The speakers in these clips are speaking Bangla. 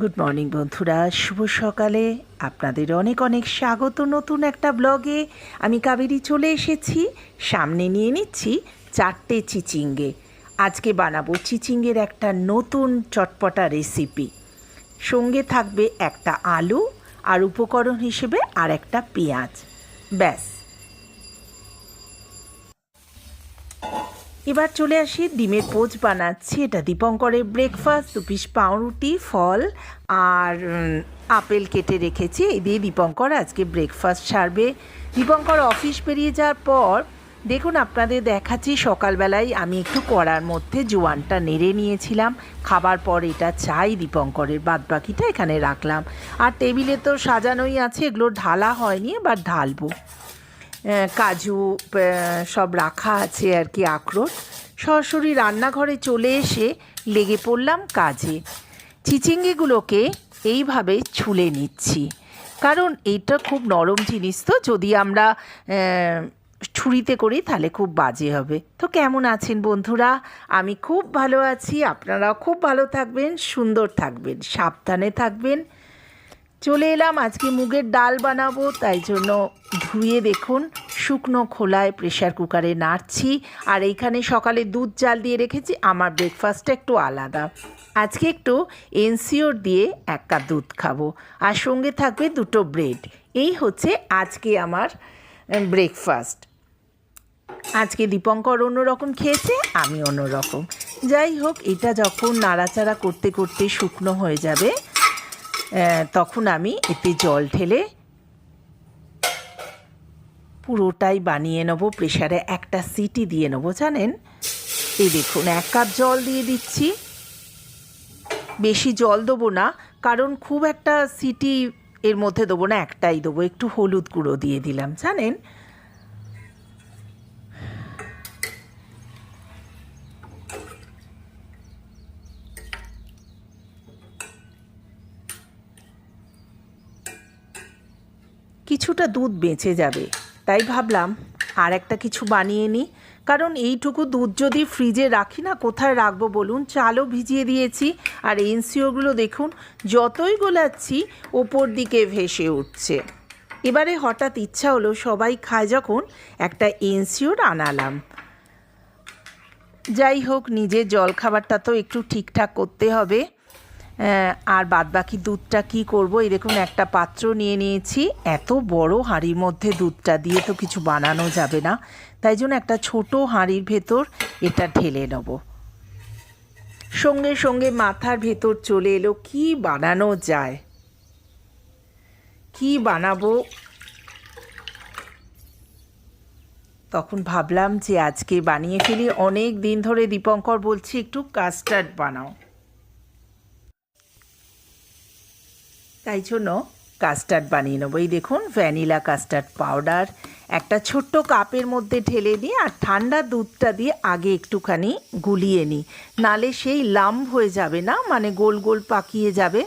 গুড মর্নিং বন্ধুরা। শুভ সকালে। আপনাদের অনেক অনেক স্বাগত নতুন একটা ব্লগে। আমি কাবেরি চলে এসেছি। সামনে নিয়ে নিচ্ছি চারটে চিচিঙ্গে। আজকে বানাবো চিচিঙ্গের একটা নতুন চটপটা রেসিপি সঙ্গে থাকবে একটা আলু, আর উপকরণ হিসেবে আর একটা পেঁয়াজ। ব্যাস। এবার চলে আসি ডিমের পোচ বানাচ্ছি। এটা দীপঙ্করের ব্রেকফাস্ট দু পিস পাউরুটি, ফল আর আপেল কেটে রেখেছি। এই দিয়ে দীপঙ্কর আজকে ব্রেকফাস্ট সারবে। দীপঙ্কর অফিস বেরিয়ে যাওয়ার পর, দেখুন আপনাদের দেখাচ্ছি, সকালবেলায় আমি একটু কড়ার মধ্যে জোয়ানটা নেড়ে নিয়েছিলাম। খাবার পর এটা চাই, দীপঙ্করের বাদ বাকিটা এখানে রাখলাম। আর টেবিলে তো সাজানোই আছে, এগুলো ঢালা হয়নি, এবার ঢালবো। কাজু সব রাখা আছে আর কি আখরোট। সরাসরি রান্নাঘরে চলে এসে লেগে পড়লাম কাজে। চিচিঙ্গিগুলোকে এইভাবে ছুলে নিচ্ছি। কারণ এইটা খুব নরম জিনিস তো, যদি আমরা ছুরিতে করি তাহলে খুব বাজে হবে। তো কেমন আছেন বন্ধুরা? আমি খুব ভালো আছি, আপনারাও খুব ভালো থাকবেন, সুন্দর থাকবেন, সাবধানে থাকবেন। চলে এলাম, আজকে মুগের ডাল বানাবো, তাই জন্য ধুয়ে দেখুন। শুকনো খোলায় প্রেশার কুকারে নাড়ছি। আর এইখানে সকালে দুধ জাল দিয়ে রেখেছি, আমার ব্রেকফাস্টটা একটু আলাদা। আজকে একটু এনসিওর দিয়ে এক কাপ দুধ খাব। আর সঙ্গে থাকবে দুটো ব্রেড এই হচ্ছে আজকে আমার ব্রেকফাস্ট আজকে দীপঙ্কর অন্যরকম খেয়েছে, আমি অন্যরকম। যাই হোক, এটা যখন নাড়াচাড়া করতে করতে শুকনো হয়ে যাবে তখন আমি এতে জল ঢেলে পুরোটাই বানিয়ে নেব প্রেশারে একটা সিটি দিয়ে নেব, জানেন? এই দেখুন, এক কাপ জল দিয়ে দিচ্ছি। বেশি জল দেবো না, কারণ খুব একটা সিটি এর মধ্যে দেবো না, একটাই দেবো, একটু হলুদ গুঁড়ো দিয়ে দিলাম, জানেন? কিছুটা দুধ বেঁচে যাবে। তাই ভাবলাম আর একটা কিছু বানিয়ে নিই। কারণ এইটুকু দুধ যদি ফ্রিজে রাখি না, কোথায় রাখব বলুন? চালও ভিজিয়ে দিয়েছি আর এনসিওগুলো দেখুন, যতই গোলাচ্ছি, ওপর দিকে ভেসে উঠছে। এবারে হঠাৎ ইচ্ছা হলো সবাই খায় যখন একটা এনসিওর আনালাম। যাই হোক, নিজের জলখাবারটা তো একটু ঠিকঠাক করতে হবে। আর বাদবাকি দুধটা কি করব? দেখুন, একটা পাত্র নিয়ে নিয়েছি। এত বড় হাঁড়ির মধ্যে দুধটা দিয়ে তো কিছু বানানো যাবে না। তাই জন্য একটা ছোট হাঁড়ির ভেতর এটা ঢেলে নেব। সঙ্গে সঙ্গে মাথার ভেতর চলে এলো, কি বানানো যায়? কি বানাবো? তখন ভাবলাম যে আজকে বানিয়ে ফেলি। অনেক দিন ধরে দীপঙ্কর বলছি, একটু কাস্টার্ড বানাও। তাই জন্য কাস্টার্ড বানিয়ে নেব। এই দেখুন ভ্যানিলা কাস্টার্ড পাউডার একটা ছোট্ট কাপের মধ্যে ঢেলে নিই আর ঠান্ডা দুধটা দিয়ে আগে একটুখানি গুলিয়ে নিই। নালে সেই লাম্ব হয়ে যাবে না মানে গোল গোল পাকিয়ে যাবে।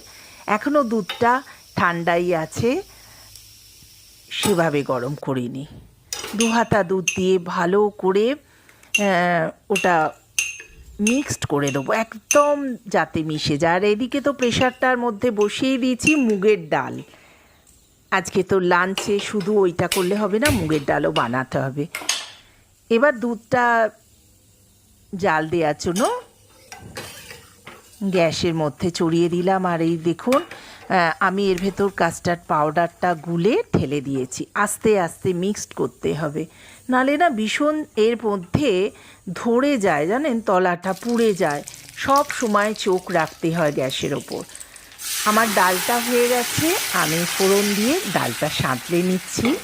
এখনও দুধটা ঠান্ডাই আছে, সেভাবে গরম করিনি দু হাতা দুধ দিয়ে ভালো করে ওটা মিক্সড করে দেবো, একদম যাতে মিশে যায়। আর এদিকে তো প্রেশারটার মধ্যে বসিয়ে দিয়েছি মুগের ডাল। আজকে তো লাঞ্চে শুধু ওইটা করলে হবে না, মুগের ডালও বানাতে হবে। এবার দুধটা জাল দেওয়ার জন্য গ্যাসের মধ্যে চড়িয়ে দিলাম। আর এই দেখুন আমি এর ভেতর কাস্টার্ড পাউডারটা গুলে ঢেলে দিয়েছি। আস্তে আস্তে মিক্সড করতে হবে। নালে না ভীষণ এর মধ্যে ধরে যায়, জানেন? তলাটা পুড়ে যায়। সব সময় চোখ রাখতে হয় গ্যাসের ওপর। আমার ডালটা হয়ে গেছে। আমি ফোড়ন দিয়ে ডালটা সাঁতলে নিচ্ছি।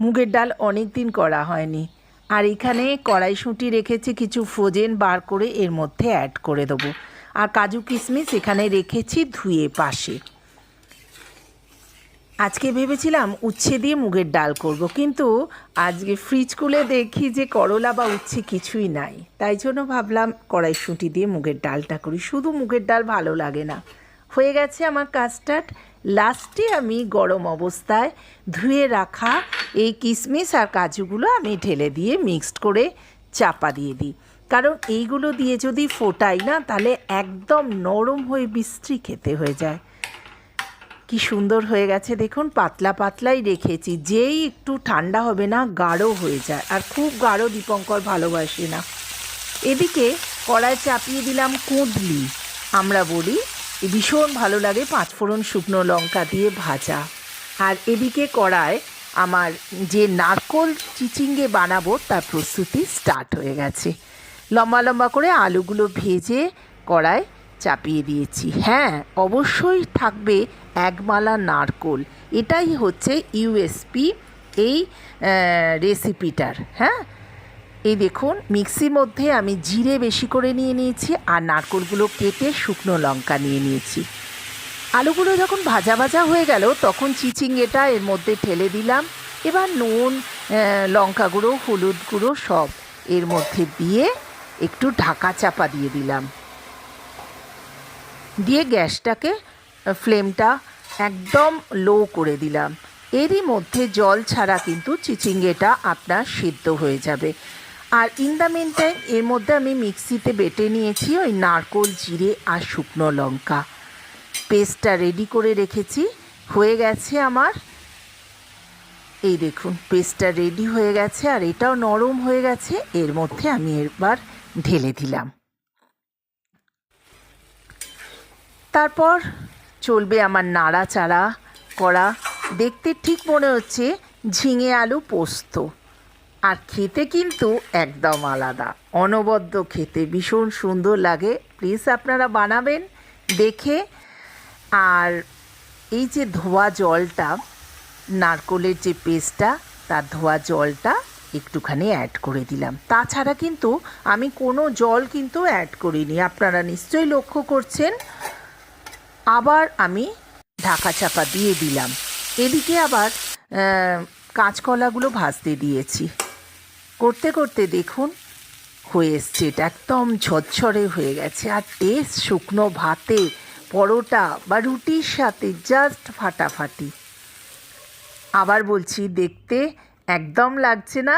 মুগের ডাল অনেক দিন করা হয়নি। আর এখানে কড়াইশুঁটি রেখেছি, কিছু ফ্রোজেন বার করে এর মধ্যে অ্যাড করে দেবো। আর কাজু কিশমিশ এখানে রেখেছি ধুয়ে পাশে। আজকে ভেবেছিলাম উচ্ছে দিয়ে মুগের ডাল করব, কিন্তু আজকে ফ্রিজ খুলে দেখি যে করলা বা উচ্ছে কিছুই নাই। তাই জন্য ভাবলাম কড়াইশুঁটি দিয়ে মুগের ডালটা করি। শুধু মুগের ডাল ভালো লাগে না। হয়ে গেছে আমার কাস্টার্ড লাস্টে আমি গরম অবস্থায় ধুয়ে রাখা এই কিশমিশ আর কাজুগুলো আমি ঢেলে দিয়ে মিক্সড করে চাপা দিয়ে দিই। কারণ এইগুলো দিয়ে যদি ফোটাই না, তাহলে একদম নরম হয়ে বিশ্রী খেতে হয়ে যায়। কি সুন্দর হয়ে গেছে দেখুন, পাতলা পাতলাই রেখেছি। যেই একটু ঠান্ডা হবে না, গাঢ় হয়ে যায়। আর খুব গাঢ় দীপঙ্কর ভালোবাসে না। এদিকে কড়ায় চাপিয়ে দিলাম কুঁদলি। আমরা বলি ভীষণ ভালো লাগে পাঁচফোড়ন শুকনো লঙ্কা দিয়ে ভাজা। আর এদিকে কড়ায় আমার যে নারকোল চিচিঙ্গে বানাবো, তার প্রস্তুতি স্টার্ট হয়ে গেছে। লম্বা লম্বা করে আলুগুলো ভেজে কড়ায় চাপিয়ে দিয়েছি। হ্যাঁ অবশ্যই থাকবে একমালা নারকোল। এটাই হচ্ছে ইউএসপি এই রেসিপিটার হ্যাঁ? এই দেখুন, মিক্সির মধ্যে আমি জিরে বেশি করে নিয়ে নিয়েছি আর নারকোলগুলো কেটে শুকনো লঙ্কা নিয়ে নিয়েছি। আলুগুলো যখন ভাজা ভাজা হয়ে গেল, তখন চিচিঙ্গেটা এর মধ্যে ঠেলে দিলাম। এবার নুন লঙ্কা গুঁড়ো, হলুদ গুঁড়ো সব এর মধ্যে দিয়ে একটু ঢাকা চাপা দিয়ে দিলাম। দিয়ে গ্যাসটাকে ফ্লেমটা একদম লো করে দিলাম। এরই মধ্যে জল ছাড়া কিন্তু চিচিঙ্গেটা আপনার সিদ্ধ হয়ে যাবে। আর ইন দ্য মেন টাইম এর মধ্যে আমি মিক্সিতে বেটে নিয়েছি ওই নারকোল, জিরে আর শুকনো লঙ্কা। পেস্টটা রেডি করে রেখেছি। হয়ে গেছে আমার। এই দেখুন, পেস্টটা রেডি হয়ে গেছে আর এটাও নরম হয়ে গেছে। এর মধ্যে আমি এবার ঢেলে দিলাম। তারপর চলবে আমার নাড়াচাড়া করা। দেখতে ঠিক মনে হচ্ছে ঝিঙে আলু পোস্ত। আর খেতে কিন্তু একদম আলাদা। অনবদ্য খেতে ভীষণ সুন্দর লাগে। প্লিজ আপনারা বানাবেন, দেখে। আর এই যে ধোয়া জলটা, নারকোলের যে পেস্টটা, তার ধোয়া জলটা একটুখানি অ্যাড করে দিলাম। তাছাড়া কিন্তু আমি কোনো জল কিন্তু অ্যাড করিনি। আপনারা নিশ্চয়ই লক্ষ্য করছেন, আবার আমি ঢাকা চাপা দিয়ে দিলাম। এদিকে আবার কাঁচকলাগুলো ভাজতে দিয়েছি। করতে করতে দেখুন, হয়ে এসছে। এটা একদম ঝরঝরে হয়ে গেছে। আর টেস্ট শুকনো ভাতে, পরোটা বা রুটির সাথে জাস্ট ফাটাফাটি। আবার বলছি, দেখতে একদম লাগছে না।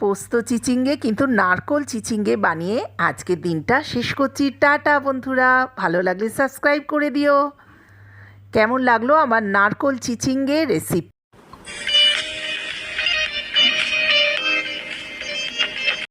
পোস্ত চিচিঙ্গে কিন্তু নারকোল চিচিঙ্গে বানিয়ে আজকের দিনটা শেষ করছি। টাটা বন্ধুরা, ভালো লাগলে সাবস্ক্রাইব করে দিও। কেমন লাগল আমার নারকোল চিচিঙ্গে রেসিপি